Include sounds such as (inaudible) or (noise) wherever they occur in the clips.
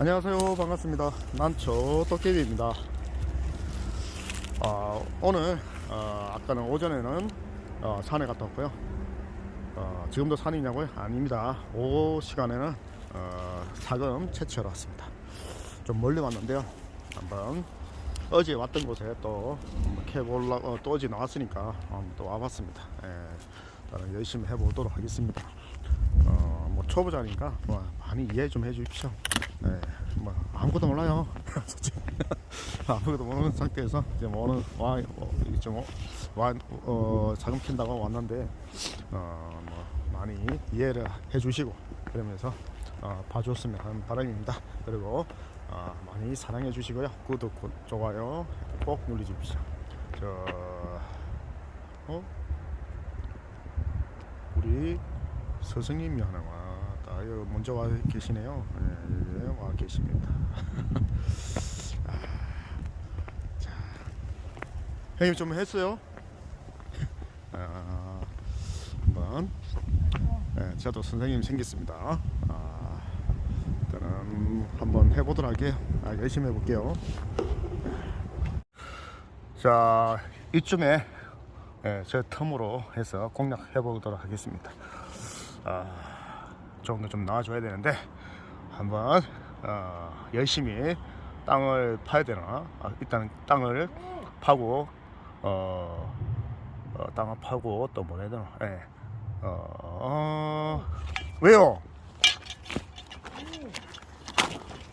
안녕하세요. 반갑습니다. 난초 도깨비입니다. 아, 오늘 어, 아까는 오전에는 어, 산에 갔다 왔고요. 어, 지금도 산이냐고요? 아닙니다. 오후 시간에는 어, 사금 채취하러 왔습니다. 좀 멀리 왔는데요. 한번 어제 왔던 곳에 또 캐볼라 어, 또 어제 나왔으니까 한번 또 와봤습니다. 예, 열심히 해보도록 하겠습니다. 어, 뭐 초보자니까 뭐 많이 이해 좀 해주십시오. 네, 뭐 아무것도 몰라요. (laughs) 아무것도 모르는 상태에서 이제 뭐 오늘 와, 어, 좀 와, 어, 자금 킨다고 왔는데 어, 뭐 많이 이해를 해주시고 그러면서 어, 봐줬으면 하는 바람입니다. 그리고 어, 많이 사랑해 주시고요. 구독, 구- 좋아요 꼭 눌러주십시오. 저 어? 우리 스승님이 하나 와, 먼저 와 계시네요. 예, 예, 와 계십니다. (laughs) 아, 자, 형님 좀 했어요? (laughs) 아, 한번. 예, 저도 선생님 생겼습니다. 아, 일단은 한번 해보도록 할게요. 아, 열심히 해볼게요. 자, 이쯤에 예, 제 틈으로 해서 공략해 보도록 하겠습니다. 아, 조금 더 좀 나와줘야 되는데 한번 어, 열심히 땅을 파야 되나? 아, 일단 땅을 파고 어, 어, 땅을 파고 또뭐 해야 되나? 예. 어, 어, 왜요?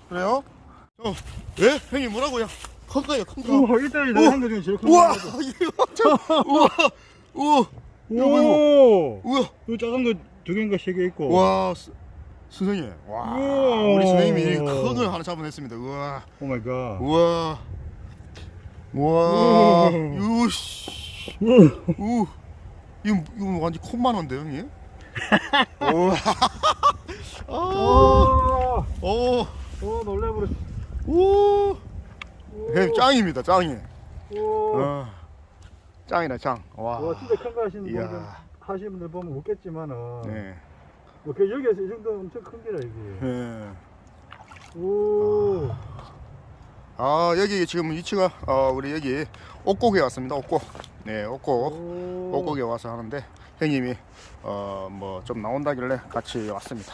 그래요? 어, 예? 형님 뭐라고요? 큰 거. 우와 일단이 내가 한거 중에 제일 큰 우와, 거. (laughs) 이거 참, 우와, 우와, 오. 우와. 이 작은 거 두 개인가 세 개 있고. 와 스- 선생님. 와 우와. 우리 선생님이 큰걸 하나 잡아냈습니다. 우와. 오 마이 갓. 우와. 우와. 우와. 유씨. 우 이거 이거 완전 콧만 한데 형님? (laughs) 우와. 오. 오오. 오 놀래버렸어. 오형 짱입니다 짱이. 오. 어. 짱이다 짱와. 와 진짜 큰 거 하시는 이야 하시는 분들 보면 웃겠지만은. 네 뭐 그 여기에서 이 정도 엄청 큰 게라 이게. 네. 오. 아 여기 지금 위치가 어 우리 여기 옥곡에 왔습니다 옥곡 네 옥곡 오. 옥곡에 와서 하는데 형님이 어 뭐 좀 나온다길래 같이 왔습니다.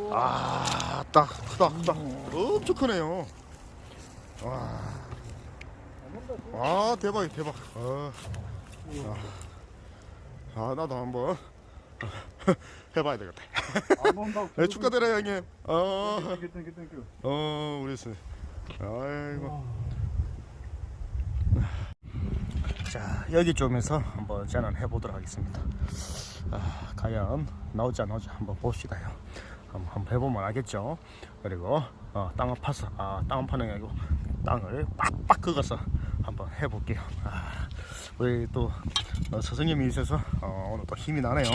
오. 아 딱 크다 크다 엄청 크네요. 와, 와 대박 대박. 어. 아, 아 나도 한번 (laughs) 해봐야 되겠다. (laughs) 네, 축하드려요 형님. 어, 땡큐 땡큐 땡큐. 어 우리 스. 아이고. 자 여기 좀에서 한번 저는 해보도록 하겠습니다. 아, 과연 나오지 안 나오지 한번 봅시다요. 한번, 한번 해보면 알겠죠. 그리고 어, 땅을 파서 아 땅을 파는 게 아니고 땅을 빡빡 긁어서 한번 해볼게요. 아, 우리 또 어, 스승님이 있어서 어, 오늘 또 힘이 나네요.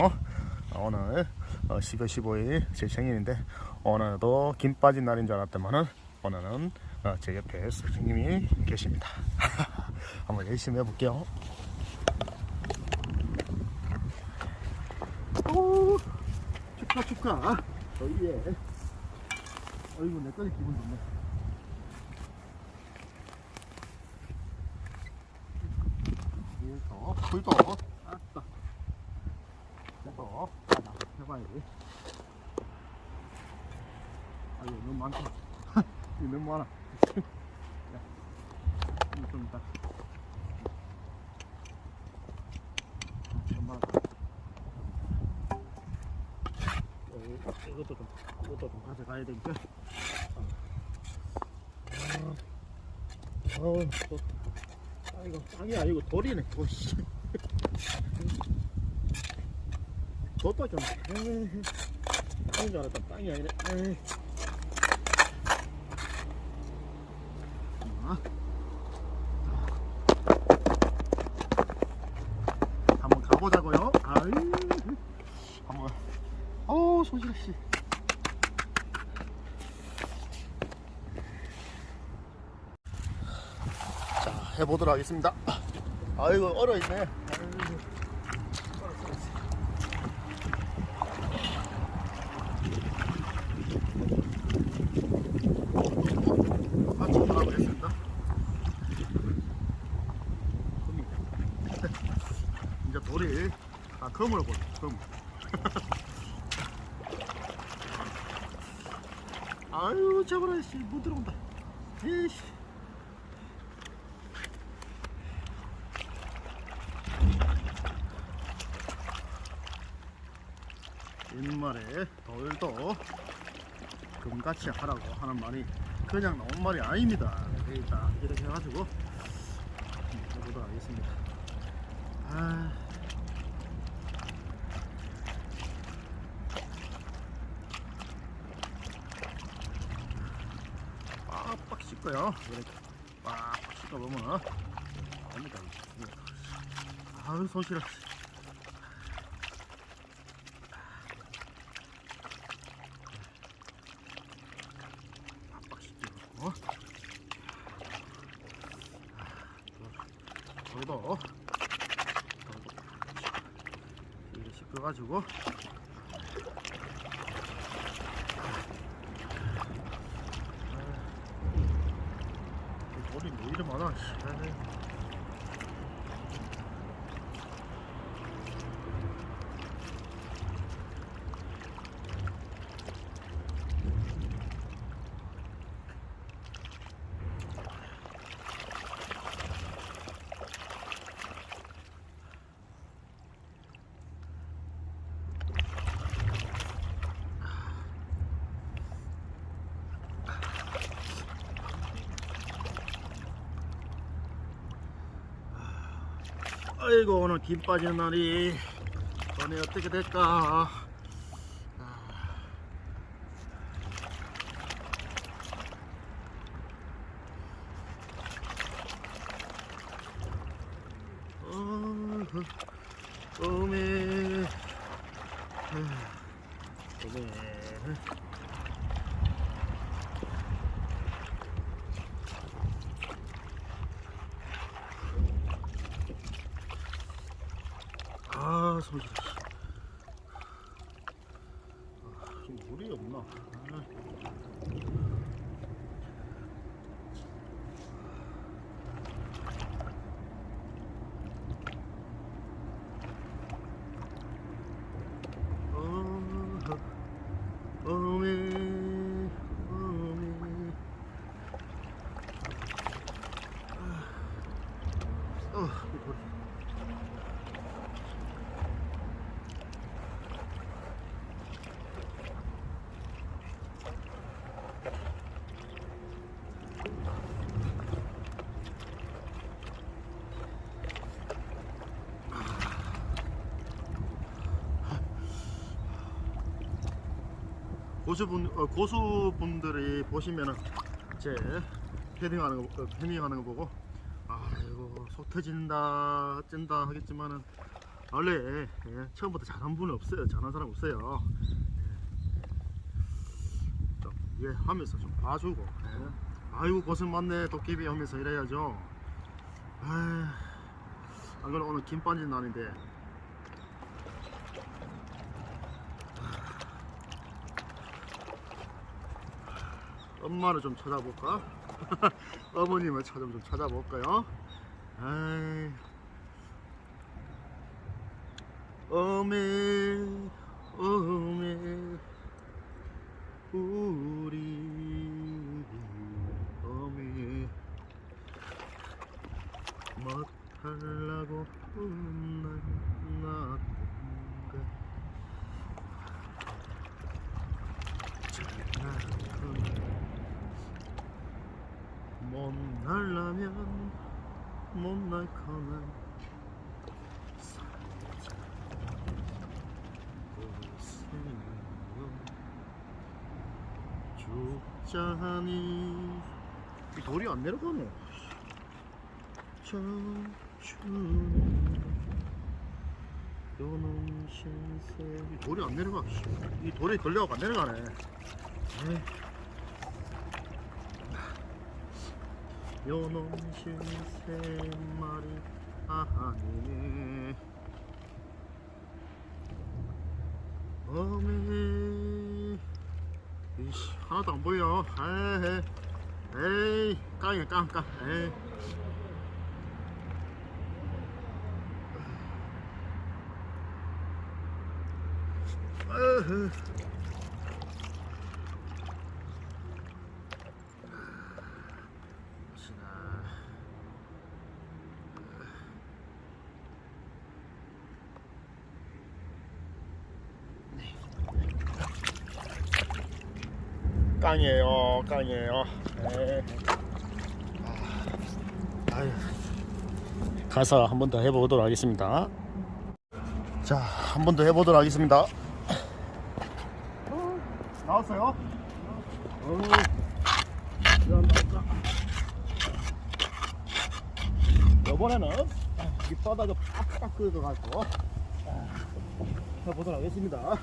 어, 오늘 어, 12월 15일 제 생일인데 오늘도 김 빠진 날인 줄 알았더만은 오늘은 어, 제 옆에 스승님이 계십니다. (laughs) 한번 열심히 해볼게요. 오, 축하 축하. 어, 예. 어이구 내까지 기분 좋네. 불도 아따. 불도 하나 해봐야지. 아유 너무 많다. (laughs) 이거 너무 많아. 야, 좀 이따. 어, 이것도 좀, 이것도 좀 가져가야 되니까. 어, 어, 또, 아, 이거 땅이 아니고 돌이네, 돌. 씨. 좀, 에이, 땅인 줄 알았다, 땅이 아니네. 에이. 자. 한번 가보자고요. 아이, 한번. 어우, 손실아 씨. 자, 해보도록 하겠습니다. 아이고, 얼어있네. 아이고. 검으로 보여 검 잡아라 씨못 들어온다 에이씨 옛말에 돌도 금같이 하라고 하는 말이 그냥 나온 말이 아닙니다. 일단 이렇게 해가지고 해보도록 하겠습니다. 아. 씻고요. 이렇게 나옵니다. 이게. 아유 손 시려. 빡빡 씻겨놓고 저도 이렇게 씻겨가지고 머리 왜 이리 아. 아이고 오늘 김 빠지는 날이 오늘 어떻게 될까 어메 어메 아 손질 아, 좀 물이 없나 아. 어허, 어메 어메 아, 어, 이 돌이. 고수분 어, 고수분들이 보시면은 제 패딩하는 거 어, 패딩하는 거 보고 아이고 속 터진다 찐다 하겠지만은 원래 예, 처음부터 잘한 분은 없어요. 잘한 사람 없어요. 예. 좀 이해하면서 좀 봐주고 예. 아이고 고생 많네. 도깨비 하면서 이래야죠. 아, 안 그래 오늘 김 빠진 날인데 엄마를 좀 찾아볼까? (laughs) 어머님을 찾아 좀 찾아볼까요? 아이, 어메, 어메, 우리 어메, 못하려고 날 낳았던가. 장난감 못 날라면 못 날거면 살자 고생요 죽자니. 이 돌이 안 내려가네 청춘. 요놈 신세. 이 돌이 안 내려가. 씨. 이 돌이 걸려가고 안 내려가네. 에이. 요놈 신세 말이 아니네 어메 이씨 하나도 안 보여 에이 에이 깡이야 깡깡 에이 으흐. 깡이에요, 깡이에요. 네. 아. 가서 한 번 더 해보도록 하겠습니다. 자, 한 번 더 해보도록 하겠습니다. 나왔어요? 어. 이번에는 밑바닥을 빡빡 긁어갖고 해보도록 하겠습니다.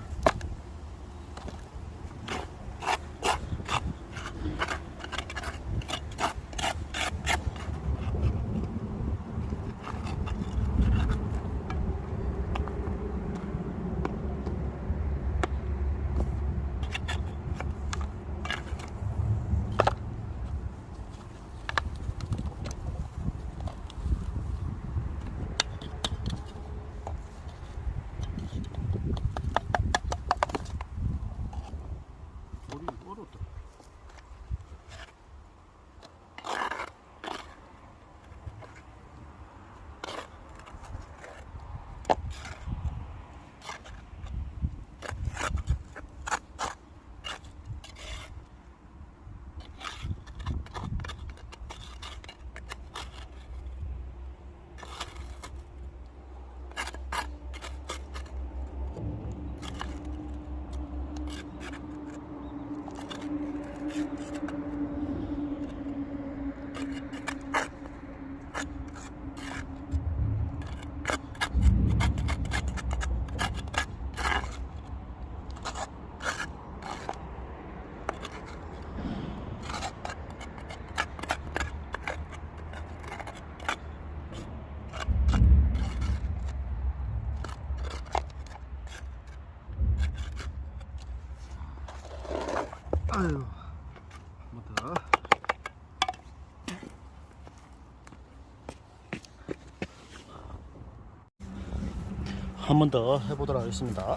한 번 더 해보도록 하겠습니다.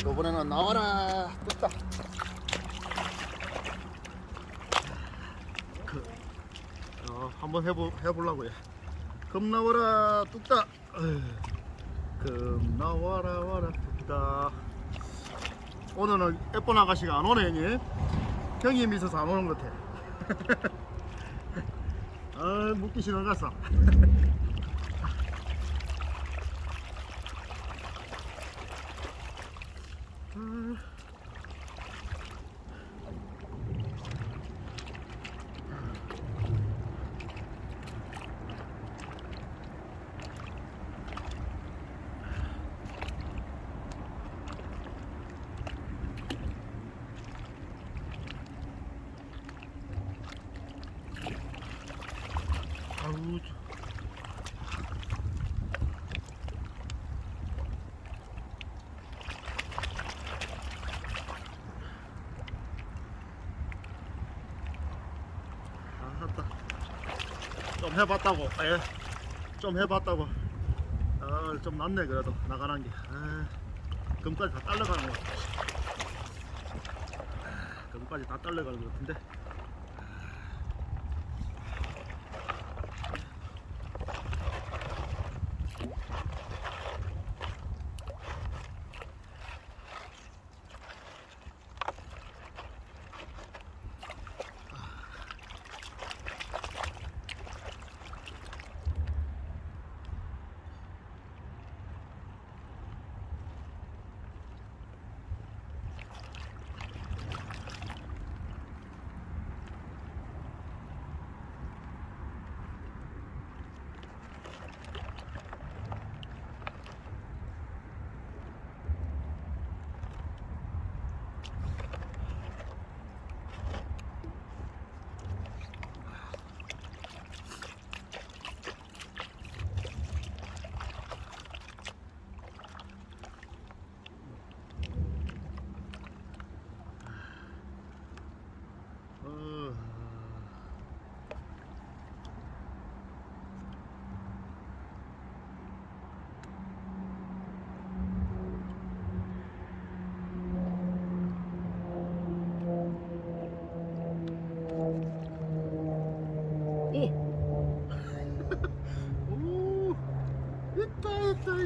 이번에는 나와라 뚝딱. 그, 어, 한번 해보 해보려고요. 금 나와라 뚝딱. 어휴, 금 나와라 와라 뚝딱. 오늘은 예쁜 아가씨가 안 오네 형님 형님이 있어서 안 오는 것 같아 (laughs) 아 묵기 싫어 갔어 아우 저- 아 했다. 좀 해봤다고. 예. 좀 해봤다고. 아, 좀 낫네 그래도. 나가는 게. 아, 금까지 다 딸려가는 거 아, 금까지 다 딸려가는 것 같은데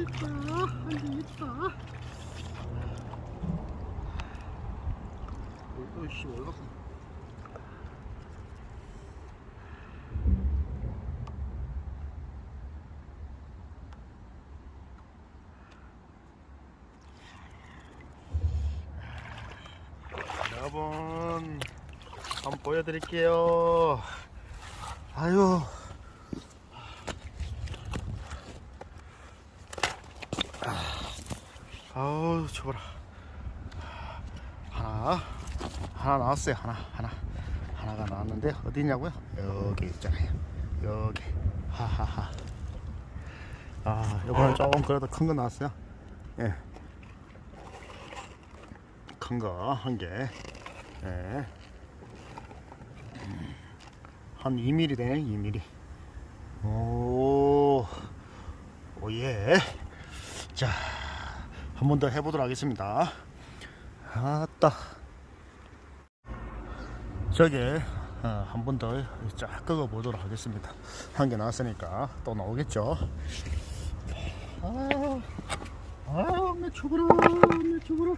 있다 한개 있다 어이씨 올라가 여러분 한번 보여드릴게요. 아유 추워라. 하나 하나 나왔어요. 하나 하나. 하나가 나왔는데 어디 있냐고요? 여기 있잖아요. 여기. 하하하. 아 이번엔 조금 그래도 큰 거 나왔어요. 예. 큰 거 한개. 예. 음, 한 2mm 되네 2mm 오. 오예. 자 한 번 더 해보도록 하겠습니다. 아따. 저기 어, 한번 더 쫙 끄고 보도록 하겠습니다. 한 개 나왔으니까 또 나오겠죠. 내 죽어라, 내 죽어라.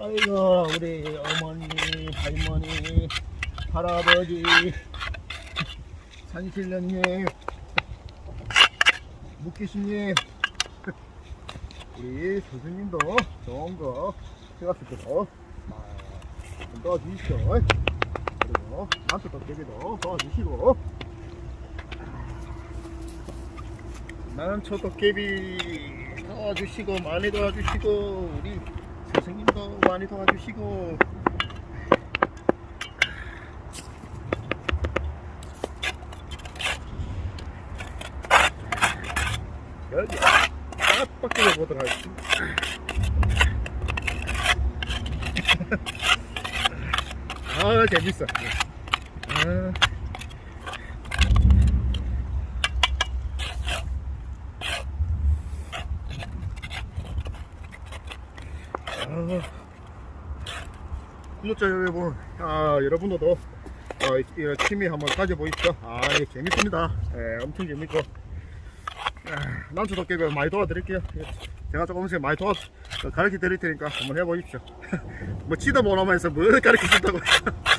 아이고, 우리 어머니, 할머니, 할아버지, 산신령님, 묵기신님. (laughs) 우리 교수님도 좋은 거 제가쓸 때도 좀 도와주십시오. 그리고 남편 도깨비도 도와주시고. 난초 도깨비 도와주시고 많이 도와주시고 우리 스승님도 많이 도와주시고 여기 빡빡하게 보도록 하겠습니다. 아 재밌어. 아. 아. 구독자 여러분, 아, 여러분들도 어, 이- 취미 한번 가져보십시오. 아, 이게 재밌습니다. 예, 엄청 재밌고. 남주 도깨비 많이 도와드릴게요. 제가 조금씩 많이 도와 가르쳐 드릴 테니까 한번 해보십시오. (laughs) 뭐 치다 보나마에서 뭘 가르쳐 준다고. (laughs)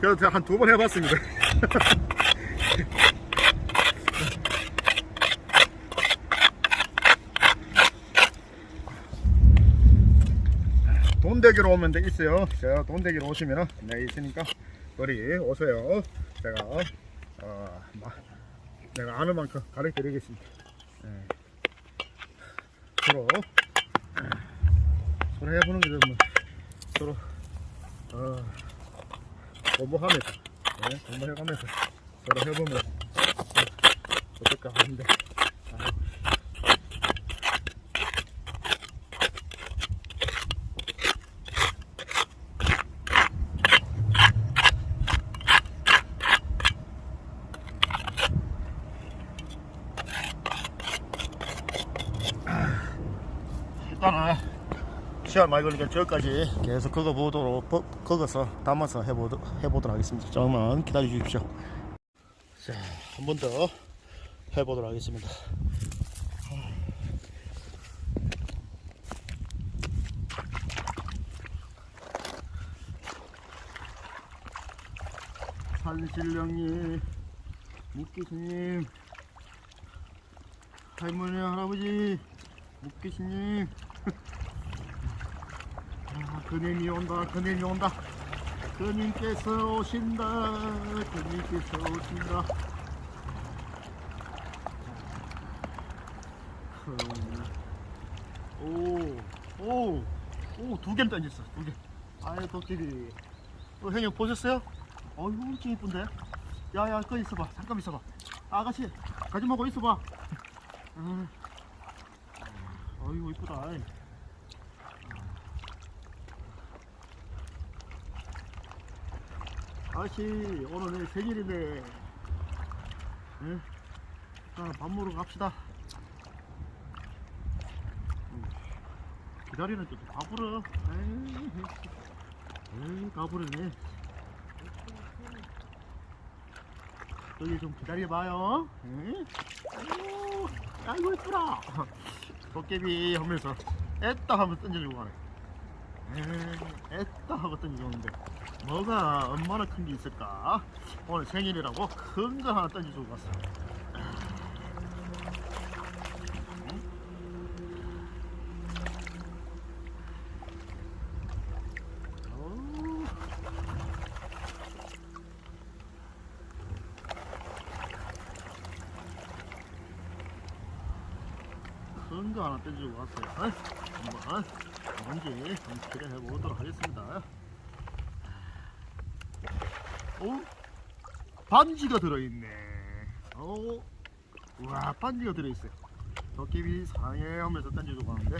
그래서 제가 한 두 번 해봤습니다. (laughs) 돈대기로 오면 돼 있어요. 제가 돈대기로 오시면 네 있으니까 거리 오세요. 제가 어, 마- 내가 아는 만큼 가르쳐 드리겠습니다. 예. 서로 예. 서로 해보는 게 뭐 서로 어, 공부하면서 예, 공부해가면서 서로 해보면 어, 어떨까 하는데 아, 일단은 시간 많이 걸리니까 저까지 계속 그거 보도록 버- 그거서 담아서 해보도, 해보도록 하겠습니다. 조금만 기다려 주십시오. 자, 한 번 더 해보도록 하겠습니다. 살신령님, 묵기스님, 할머니, 할아버지, 묵기스님, 아, (laughs) 그님이 온다, 그님이 온다. 그님께서 오신다, 그님께서 오신다. 오, 오, 오, 두 개를 던졌어, 두 개. 아유, 도끼리. 어, 형님 보셨어요? 어이구, 엄청 이쁜데? 야, 야, 거 있어봐. 잠깐 있어봐. 아가씨, 가지 말고 있어봐. 음. 어이구, 이쁘다. 아씨 오늘 내 생일인데 예? 일단 밥 먹으러 갑시다 음, 기다리는 또 가부러 에이 가부르네 여기 좀 기다려봐요. 응? 아이고, 아이고 이쁘라. 도깨비 하면서 애따 하면 던져주고 가네. 에이, 애따 하고 던져주는데 뭐가 얼마나 큰 게 있을까? 오늘 생일이라고 큰 거 하나 던져주고 갔어. 어우. 큰거 하나 던지고 왔어요. 어이, 한번 뭔지 한번 기대해 보도록 하겠습니다. 오, 반지가 들어있네. 오, 우와, 반지가 들어있어요. 도깨비 상해 하면서 던져주고 가는데.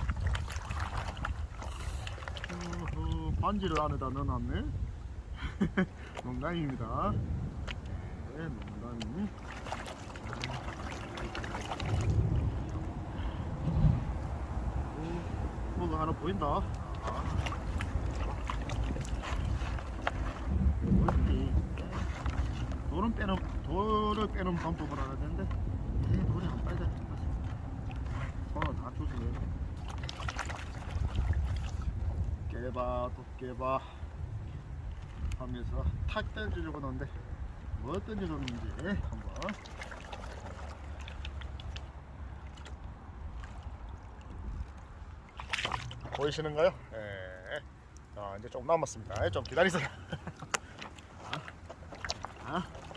어허, 반지를 안에다 넣어놨네. (laughs) 농담입니다. 네, 농담이. 오, 뭐가 하나 보인다. 뭐지? 돌은 빼는 돌을 빼는 방법을 알아야 되는데, 에 돌이 안 빨리 손을 다 조심해. 깨봐 또 깨봐 하면서 탁 던져주고 는데 뭐 던져줬는지 한번 보이시는가요? 예. 자 이제 좀 남았습니다. 좀 기다리세요. (laughs) 아. 아. 아.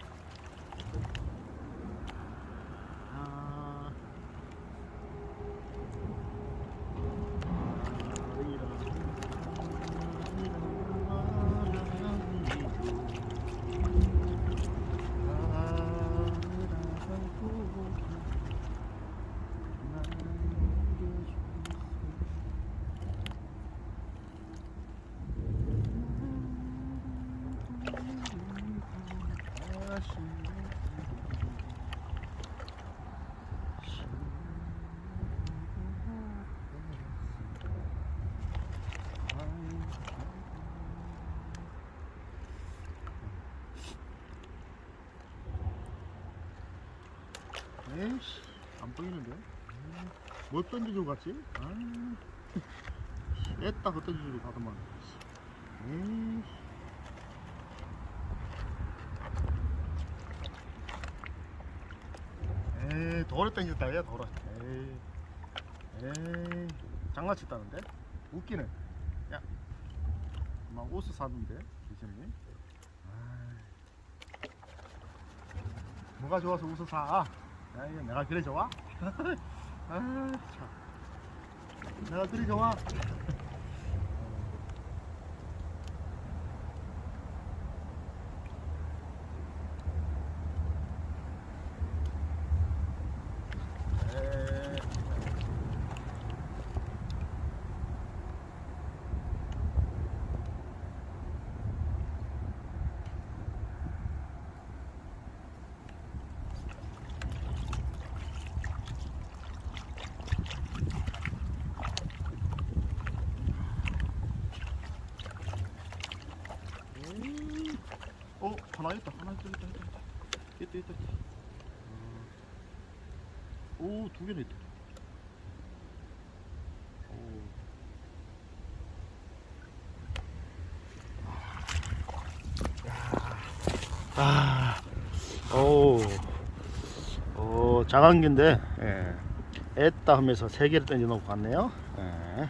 에이씨 안 보이는데? 음, 뭐 던져주고 갔지? 아 애따 그 던져주고 가더만. 에이씨. 에이 돌을 던졌다 야 돌을 에이 에이 장난쳤다는데? 웃기네. 야막 옷을 샀는데 기생이 뭐가 좋아서 옷을 사 야, 이거 내가 그래 좋아? (laughs) 아, 참. 내가 그래 좋아? 에이. 음. 어 하나 있다 하나 있다 있다 있다 있다 있다 있다 오두 개나 있다 오. 아, 오, 오, 장안기인데, 예. 애따 하면서 세 개를 던져 놓고 갔네요. 예.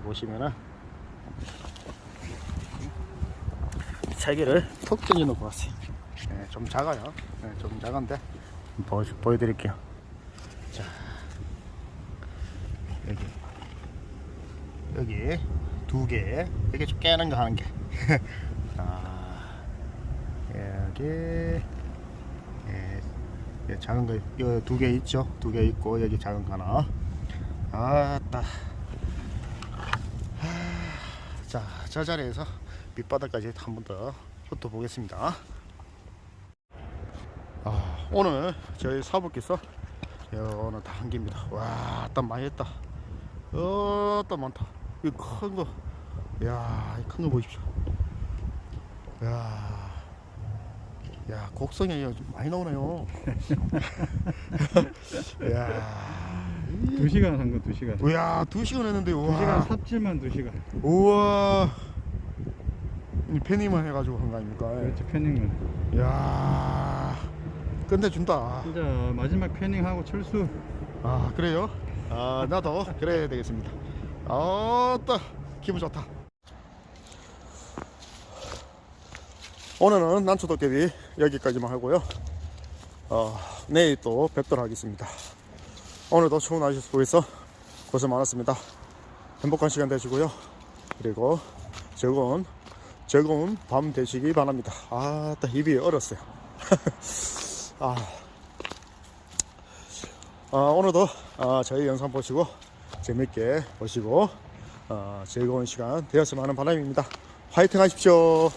보시면은, 세 개를 톡 던져 놓고 왔어요. 예, 좀 작아요. 예, 좀 작은데 보, 보여드릴게요. 자, 여기 여기 두 개, 이게 좀 깨는 거 하는 게. (laughs) 자, 여기 예, 예, 작은 거, 이거 두개 있죠? 두 개 있고 여기 작은 거 하나. 아따. 자, 저 자리에서 밑바닥까지 한 번 더 훑어 보겠습니다. 아, 오늘 저희 사부께서 오늘 다한 개입니다. 와, 딱 많이 했다. 어, 딱 많다. 이 큰 거, 야, 이 큰 거 보십시오. 야, 야 곡성이 좀 많이 나오네요. (laughs) 야, 두 시간 한거두 시간. 우야 두 시간 했는데 두 시간 우와, 삽질만 두 시간. 우와, 이 패닝만 해가지고 한 거 아닙니까? 그렇지 패닝만. 야, 끝내준다. 진짜 마지막 패닝하고 철수. 아 그래요? 아 나도 그래야 되겠습니다. 아따 기분 좋다. 오늘은 난초도깨비 여기까지만 하고요. 어, 내일 또 뵙도록 하겠습니다. 오늘도 추운 날씨 속에서 고생 많았습니다. 행복한 시간 되시고요. 그리고 즐거운 즐거운 밤 되시기 바랍니다. 아따 입이 얼었어요. (laughs) 아. 아, 오늘도 아, 저희 영상 보시고 재밌게 보시고 어, 즐거운 시간 되었으면 하는 바람입니다. 화이팅 하십시오.